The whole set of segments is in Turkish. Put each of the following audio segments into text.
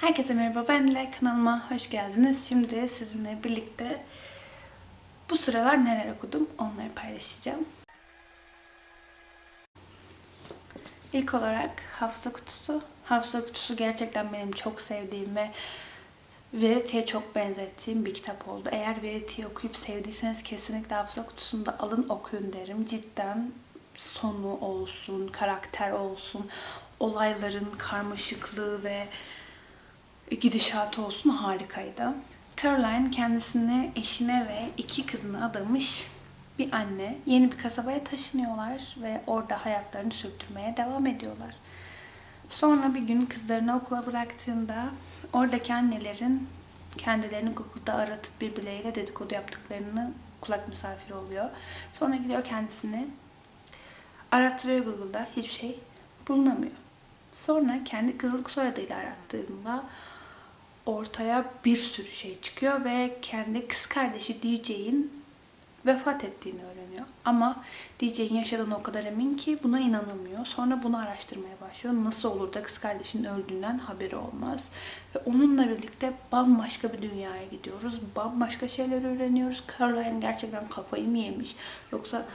Herkese merhaba, ben Dile. Kanalıma hoş geldiniz. Şimdi sizinle birlikte bu sıralar neler okudum onları paylaşacağım. İlk olarak Hafıza Kutusu. Hafıza Kutusu gerçekten benim çok sevdiğim ve Verity'ye çok benzettiğim bir kitap oldu. Eğer Verity'yi okuyup sevdiyseniz kesinlikle Hafıza Kutusu'nu da alın okuyun derim. Cidden sonu olsun, karakter olsun, olayların karmaşıklığı ve gidişatı olsun harikaydı. Caroline kendisini eşine ve iki kızına adamış bir anne. Yeni bir kasabaya taşınıyorlar ve orada hayatlarını sürdürmeye devam ediyorlar. Sonra bir gün kızlarını okula bıraktığında oradaki annelerin kendilerini Google'da aratıp birbirleriyle dedikodu yaptıklarını kulak misafiri oluyor. Sonra gidiyor kendisini arattırıyor Google'da hiçbir şey bulunamıyor. Sonra kendi kızılık soyadıyla arattığında ortaya bir sürü şey çıkıyor ve kendi kız kardeşi DJ'in vefat ettiğini öğreniyor. Ama DJ'in yaşadığına o kadar emin ki buna inanamıyor. Sonra bunu araştırmaya başlıyor. Nasıl olur da kız kardeşinin öldüğünden haberi olmaz. Ve onunla birlikte bambaşka bir dünyaya gidiyoruz. Bambaşka şeyler öğreniyoruz. Caroline gerçekten kafayı mı yemiş? Yoksa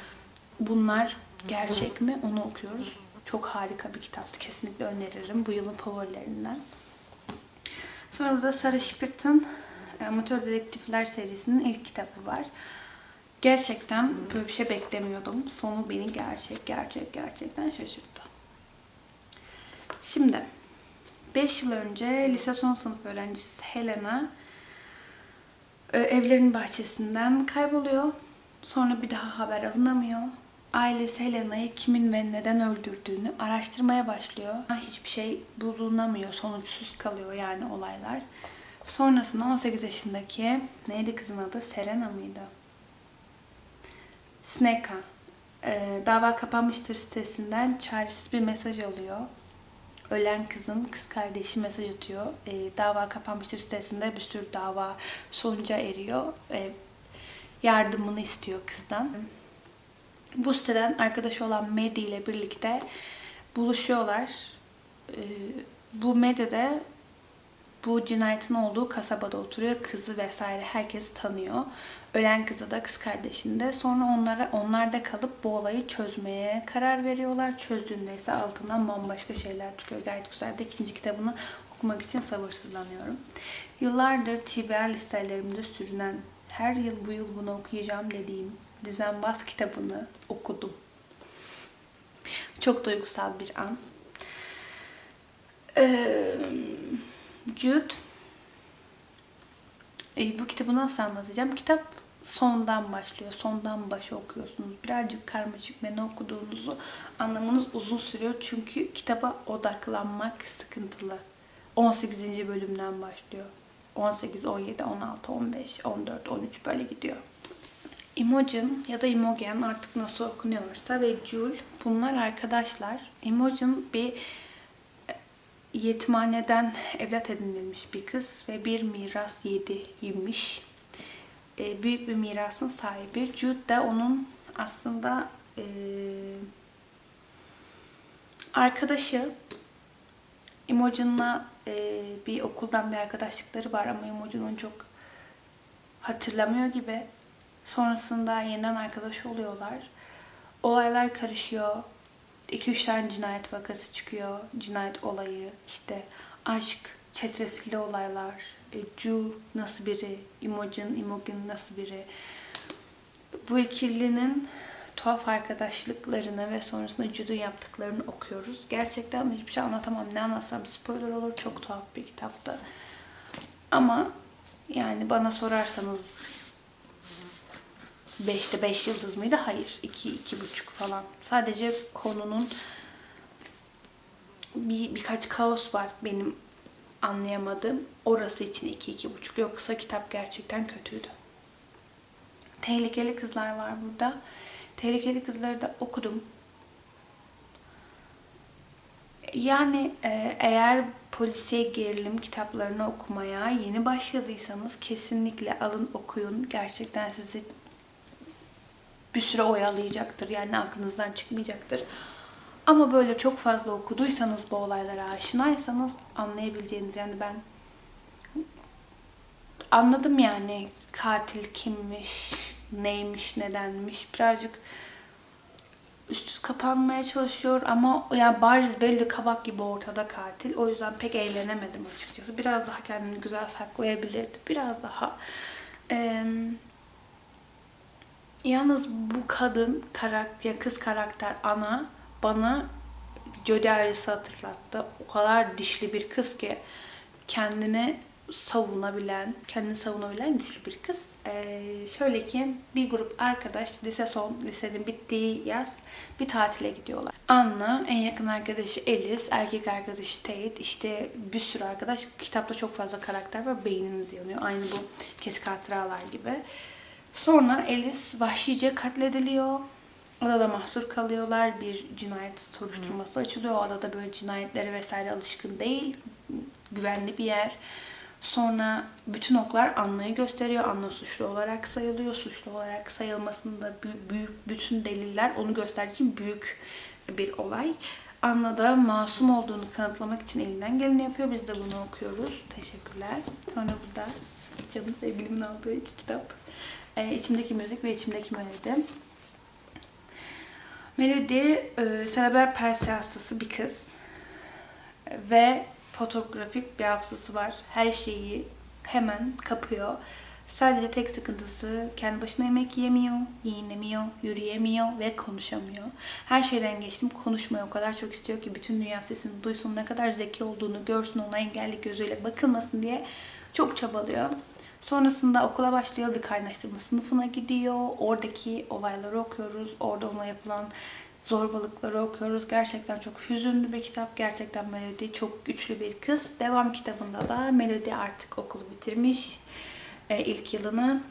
bunlar gerçek mi? Onu okuyoruz. Çok harika bir kitaptı. Kesinlikle öneririm. Bu yılın favorilerinden. Sonra burada Sarah Spirt'ın Amatör Dedektifler serisinin ilk kitabı var. Gerçekten böyle bir şey beklemiyordum. Sonu beni gerçek gerçek gerçekten şaşırttı. Şimdi 5 yıl önce lise son sınıf öğrencisi Helena e, evlerinin bahçesinden kayboluyor. Sonra bir daha haber alınamıyor. Ailesi Helena'yı kimin ve neden öldürdüğünü araştırmaya başlıyor. Hiçbir şey bulunamıyor, sonuçsuz kalıyor yani olaylar. Sonrasında 18 yaşındaki, neydi kızın adı? Serena mıydı? Sneka. e, dava kapanmıştır sitesinden çaresiz bir mesaj alıyor. Ölen kızın kız kardeşi mesaj atıyor. E, dava kapanmıştır sitesinde bir sürü dava sonuca eriyor. E, yardımını istiyor kızdan. Bu siteden arkadaşı olan Medi ile birlikte buluşuyorlar. Ee, bu Medi de bu cinayetin olduğu kasabada oturuyor. Kızı vesaire herkes tanıyor. Ölen kızı da kız kardeşini de. Sonra onlara onlarda kalıp bu olayı çözmeye karar veriyorlar. Çözdüğünde ise altından bambaşka şeyler çıkıyor. Gayet güzel de ikinci kitabını okumak için sabırsızlanıyorum. Yıllardır TBR listelerimde sürünen her yıl bu yıl bunu okuyacağım dediğim Düzenbaz kitabını okudum. Çok duygusal bir an. Ee, Jude e, bu kitabı nasıl anlatacağım? Kitap sondan başlıyor. Sondan başa okuyorsunuz. Birazcık karmaşık ve ne okuduğunuzu anlamanız uzun sürüyor. Çünkü kitaba odaklanmak sıkıntılı. 18. bölümden başlıyor. 18, 17, 16, 15, 14, 13 böyle gidiyor. Imogen ya da Imogen artık nasıl okunuyorsa ve Jul bunlar arkadaşlar. Imogen bir yetimhaneden evlat edinilmiş bir kız ve bir miras yediymiş. E, büyük bir mirasın sahibi. Jude de onun aslında e, arkadaşı. Imogen'la e, bir okuldan bir arkadaşlıkları var ama Imogen onu çok hatırlamıyor gibi. Sonrasında yeniden arkadaş oluyorlar. Olaylar karışıyor. 2-3 tane cinayet vakası çıkıyor. Cinayet olayı, işte aşk, çetrefilli olaylar. E, Ju nasıl biri, Imogen, Imogen nasıl biri. Bu ikilinin tuhaf arkadaşlıklarını ve sonrasında Jude'un yaptıklarını okuyoruz. Gerçekten hiçbir şey anlatamam. Ne anlatsam spoiler olur. Çok tuhaf bir kitaptı. Ama yani bana sorarsanız 5'te 5 yıldız mıydı? Hayır. 2 iki, 2,5 falan. Sadece konunun bir birkaç kaos var benim anlayamadığım. Orası için 2 iki, 2,5. Yoksa kitap gerçekten kötüydü. Tehlikeli Kızlar var burada. Tehlikeli Kızları da okudum. Yani e, eğer polisiye gerilim kitaplarını okumaya yeni başladıysanız kesinlikle alın okuyun. Gerçekten sizi bir süre oyalayacaktır. Yani aklınızdan çıkmayacaktır. Ama böyle çok fazla okuduysanız bu olaylara aşinaysanız anlayabileceğiniz yani ben anladım yani katil kimmiş, neymiş, nedenmiş. Birazcık üst üste kapanmaya çalışıyor ama yani bariz belli kabak gibi ortada katil. O yüzden pek eğlenemedim açıkçası. Biraz daha kendini güzel saklayabilirdi. Biraz daha. Eee Yalnız bu kadın karakter, kız karakter ana bana Jodie Iris'i hatırlattı. O kadar dişli bir kız ki kendini savunabilen, kendini savunabilen güçlü bir kız. Ee, şöyle ki bir grup arkadaş lise son, lisenin bittiği yaz bir tatile gidiyorlar. Anna, en yakın arkadaşı Alice, erkek arkadaşı Tate, işte bir sürü arkadaş. Kitapta çok fazla karakter var. Beyniniz yanıyor. Aynı bu kesik hatıralar gibi. Sonra Alice vahşice katlediliyor. Odada mahsur kalıyorlar. Bir cinayet soruşturması açılıyor. O adada böyle cinayetlere vesaire alışkın değil. Güvenli bir yer. Sonra bütün oklar Anna'yı gösteriyor. Anna suçlu olarak sayılıyor. Suçlu olarak sayılmasında büyük bütün deliller onu gösterdiği için büyük bir olay. Anna da masum olduğunu kanıtlamak için elinden geleni yapıyor. Biz de bunu okuyoruz. Teşekkürler. Sonra burada canım sevgilimin aldığı iki kitap. Ee, içimdeki müzik ve içimdeki melodi. Melody e, serebral palsi hastası bir kız. Ve fotoğrafik bir hafızası var. Her şeyi hemen kapıyor. Sadece tek sıkıntısı kendi başına yemek yemiyor, giyinemiyor, yürüyemiyor ve konuşamıyor. Her şeyden geçtim konuşmayı o kadar çok istiyor ki bütün dünya sesini duysun, ne kadar zeki olduğunu görsün, ona engelli gözüyle bakılmasın diye çok çabalıyor. Sonrasında okula başlıyor, bir kaynaştırma sınıfına gidiyor. Oradaki olayları okuyoruz, orada ona yapılan zorbalıkları okuyoruz. Gerçekten çok hüzünlü bir kitap. Gerçekten Melody çok güçlü bir kız. Devam kitabında da Melody artık okulu bitirmiş. Ee, ilk yılını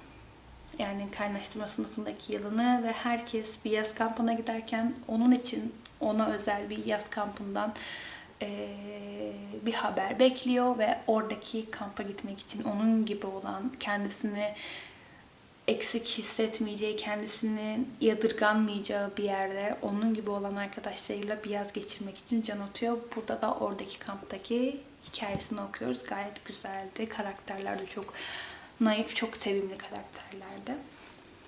yani kaynaştırma sınıfındaki yılını ve herkes bir yaz kampına giderken onun için ona özel bir yaz kampından bir haber bekliyor ve oradaki kampa gitmek için onun gibi olan kendisini eksik hissetmeyeceği, kendisini yadırganmayacağı bir yerde onun gibi olan arkadaşlarıyla bir yaz geçirmek için can atıyor. Burada da oradaki kamptaki hikayesini okuyoruz. Gayet güzeldi. Karakterler de çok naif, çok sevimli karakterlerdi.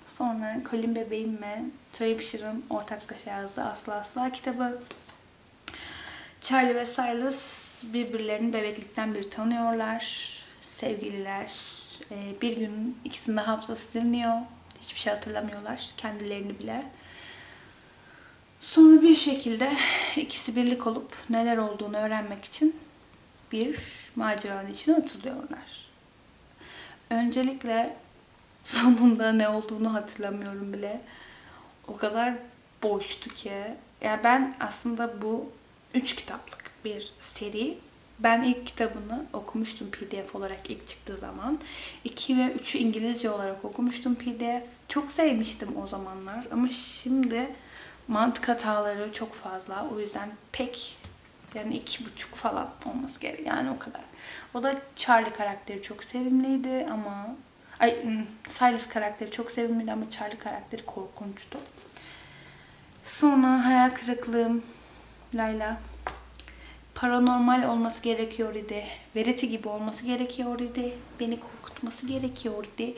Sonra Colin Bebeğim ve Trey Fisher'ın ortaklaşa yazdığı Asla Asla kitabı. Charlie ve Silas birbirlerini bebeklikten beri tanıyorlar. Sevgililer. Ee, Bir gün ikisinin de hafızası siliniyor. Hiçbir şey hatırlamıyorlar. Kendilerini bile. Sonra bir şekilde ikisi birlik olup neler olduğunu öğrenmek için bir maceranın içine atılıyorlar. Öncelikle sonunda ne olduğunu hatırlamıyorum bile. O kadar boştu ki. Yani ben aslında bu üç kitaplık bir seri. Ben ilk kitabını okumuştum PDF olarak ilk çıktığı zaman. 2 ve 3'ü İngilizce olarak okumuştum PDF. Çok sevmiştim o zamanlar ama şimdi mantık hataları çok fazla. O yüzden pek yani iki buçuk falan olması gerek. Yani o kadar. O da Charlie karakteri çok sevimliydi ama ay Silas karakteri çok sevimliydi ama Charlie karakteri korkunçtu. Sonra hayal kırıklığım Layla paranormal olması gerekiyor idi. Verity gibi olması gerekiyor idi. Beni korkutması gerekiyor idi.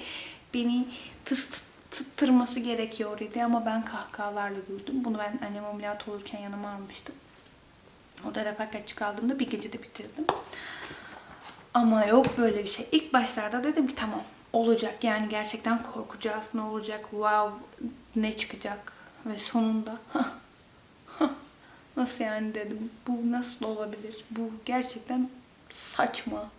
Beni tırs tıttırması gerekiyor idi ama ben kahkahalarla güldüm. Bunu ben annem ameliyat olurken yanıma almıştım. Orada refakatçi kaldığımda bir gecede bitirdim. Ama yok böyle bir şey. İlk başlarda dedim ki tamam olacak. Yani gerçekten korkacağız. Ne olacak? Wow ne çıkacak? Ve sonunda nasıl yani dedim. Bu nasıl olabilir? Bu gerçekten saçma.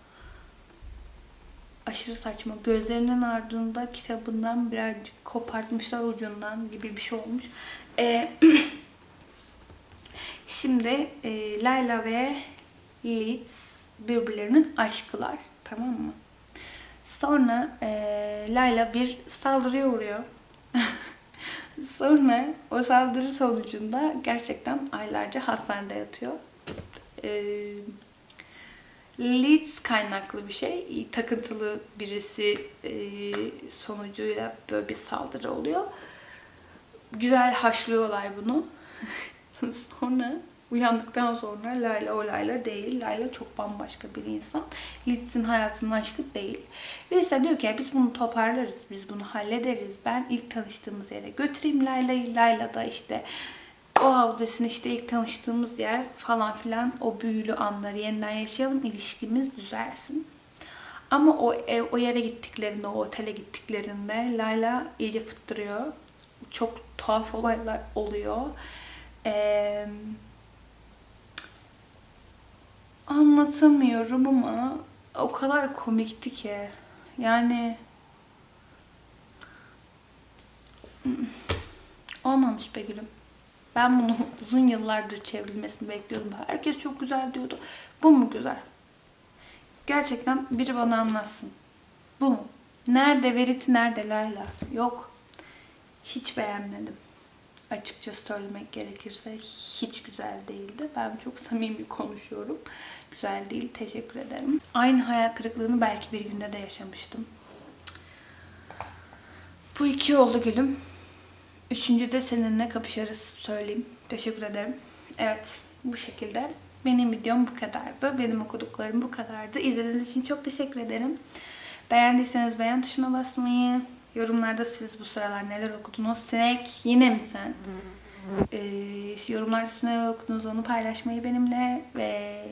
Aşırı saçma. Gözlerinin ardında kitabından birazcık kopartmışlar ucundan gibi bir şey olmuş. Ee, Şimdi e, Layla ve Leeds birbirlerinin aşkılar. Tamam mı? Sonra e, Layla bir saldırıya uğruyor. Sonra o saldırı sonucunda gerçekten aylarca hastanede yatıyor. E, Leeds kaynaklı bir şey. Takıntılı birisi e, sonucuyla böyle bir saldırı oluyor. Güzel haşlıyorlar bunu. Sonra Uyandıktan sonra Layla o Layla değil. Layla çok bambaşka bir insan. Litz'in hayatının aşkı değil. De diyor ki "Ya biz bunu toparlarız, biz bunu hallederiz. Ben ilk tanıştığımız yere götüreyim Layla'yı. Layla da işte o avdesini işte ilk tanıştığımız yer falan filan o büyülü anları yeniden yaşayalım. ilişkimiz düzelsin. Ama o ev, o yere gittiklerinde, o otele gittiklerinde Layla iyice fıttırıyor. Çok tuhaf olaylar oluyor. Eee anlatamıyorum ama o kadar komikti ki. Yani olmamış be gülüm. Ben bunu uzun yıllardır çevrilmesini bekliyordum. Herkes çok güzel diyordu. Bu mu güzel? Gerçekten biri bana anlatsın. Bu mu? Nerede Verity, nerede Layla? Yok. Hiç beğenmedim. Açıkça söylemek gerekirse hiç güzel değildi. Ben çok samimi konuşuyorum. Güzel değil. Teşekkür ederim. Aynı hayal kırıklığını belki bir günde de yaşamıştım. Bu iki oldu gülüm. Üçüncü de seninle kapışarız söyleyeyim. Teşekkür ederim. Evet bu şekilde. Benim videom bu kadardı. Benim okuduklarım bu kadardı. İzlediğiniz için çok teşekkür ederim. Beğendiyseniz beğen tuşuna basmayı, yorumlarda siz bu sıralar neler okudunuz? Sinek yine mi sen? Ee, yorumlarda siz neler okudunuz onu paylaşmayı benimle ve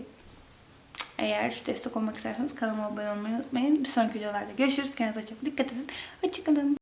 eğer destek olmak isterseniz kanalıma abone olmayı unutmayın. Bir sonraki videolarda görüşürüz. Kendinize çok dikkat edin. Hoşçakalın.